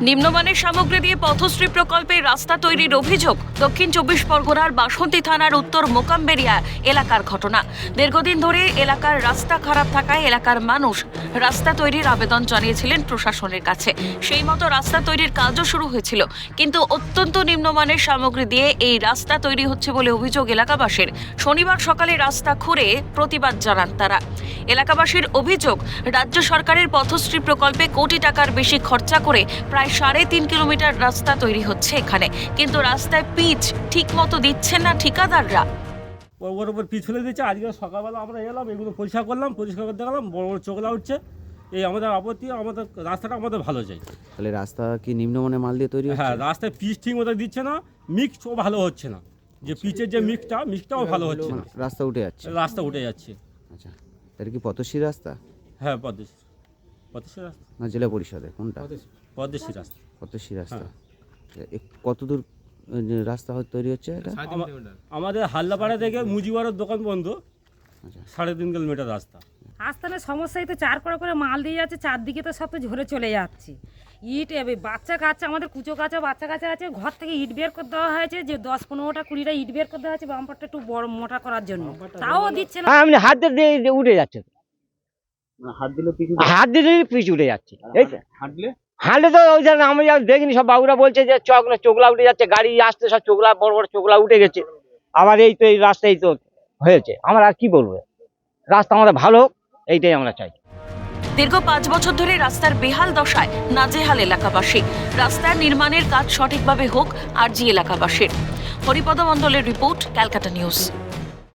নিম্নমানের সামগ্রী দিয়ে পথশ্রী প্রকল্পে রাস্তা তৈরির অভিযোগ। দক্ষিণ চব্বিশ পরগনার বাসন্তী থানার উত্তর মোকামবেরিয়া এলাকার ঘটনা। দীর্ঘদিন ধরে এলাকার রাস্তা খারাপ থাকায় এলাকার মানুষ রাস্তা তৈরির আবেদন জানিয়েছিলেন প্রশাসনের কাছে। সেই মতো রাস্তা তৈরির কাজও শুরু হয়েছিল। কিন্তু অত্যন্ত নিম্নমানের সামগ্রী দিয়ে এই রাস্তা তৈরি হচ্ছে বলে অভিযোগ এলাকাবাসীর। শনিবার সকালে রাস্তা খুঁড়ে প্রতিবাদ জানান তারা। এলাকাবাসীর অভিযোগ রাজ্য সরকারের পথশ্রী প্রকল্পে কোটি টাকার বেশি খরচা করে প্রায় সাড়ে তিন কিলোমিটার রাস্তা তৈরি হচ্ছে এখানে। কিন্তু রাস্তায় পিচ ঠিক মতো দিচ্ছেন না ঠিকাদাররা। ওর উপর পিছ ফেলে দিচ্ছে। আজকে সকালবেলা আমরা এলাম এগুলো পরিষ্কার করলাম পরিষ্কার করতে গেলাম বড় বড় চোখলা উঠছে এই আমাদের আপত্তি আমাদের রাস্তাটা আমাদের ভালো চাই। তাহলে রাস্তা কি নিম্নমানের মাল দিয়ে তৈরি হ্যাঁ রাস্তায় পিচ ঠিক মতো দিচ্ছে না মিক্সও ভালো হচ্ছে না। যে পিচের যে মিক্সটা মিক্সটাও ভালো হচ্ছে না। রাস্তা উঠে যাচ্ছে। রাস্তা উঠে যাচ্ছে। আচ্ছা। তাহলে কি পথশ্রী রাস্তা? হ্যাঁ পদ্মশ্রী। পদ্মশ্রী রাস্তা। না জেলা পরিষদে কোনটা? পদ্মশ্রী। রাস্তা। পথশ্রী রাস্তা। হ্যাঁ। কত দূর রাস্তা তৈরি হচ্ছে এটা? আমাদের হাল্লাপাড়া থেকে মুজিবারের দোকান বন্ধ। আচ্ছা। সাড়ে তিন কিলোমিটার রাস্তা। আস্তানের সমস্যায় তো চার করে করে মাল দিয়ে যাচ্ছে চারদিকে তো সব তো ঝরে চলে যাচ্ছে। ইট এবে বাচ্চা কাচ্চা আমাদের কুচো কাচ্চা বাচ্চা কাচ্চা আছে ঘর থেকে ইট বের করে দেওয়া হয়েছে যে দশ পনেরোটা কুড়িটা ইট বের করে দেওয়া হয়েছে বাম্পারটা একটু বড় মোটা করার জন্য। তাও দিচ্ছে না। হ্যাঁ আপনি হাত দিয়ে উঠে যাচ্ছে। হাত দিলে পিছু হাত পিছ উঠে যাচ্ছে। এই তো। হাঁটলে হাঁটলে তো ওই জন্য আমি দেখিনি সব বাবুরা বলছে যে চকলা চোখলা উঠে যাচ্ছে গাড়ি আসতে সব চোখলা বড় বড় চোখলা উঠে গেছে। আবার এই তো এই রাস্তায় তো হয়েছে। আমরা আর কি বলব? রাস্তা আমাদের ভালো হোক। এইটাই আমরা চাই। দীর্ঘ পাঁচ বছর ধরে রাস্তার বেহাল দশায় নাজেহাল এলাকাবাসী। রাস্তার নির্মাণের কাজ সঠিকভাবে হোক আর জি এলাকাবাসীর। হরিপদ মণ্ডলের রিপোর্ট, ক্যালকাটা নিউজ।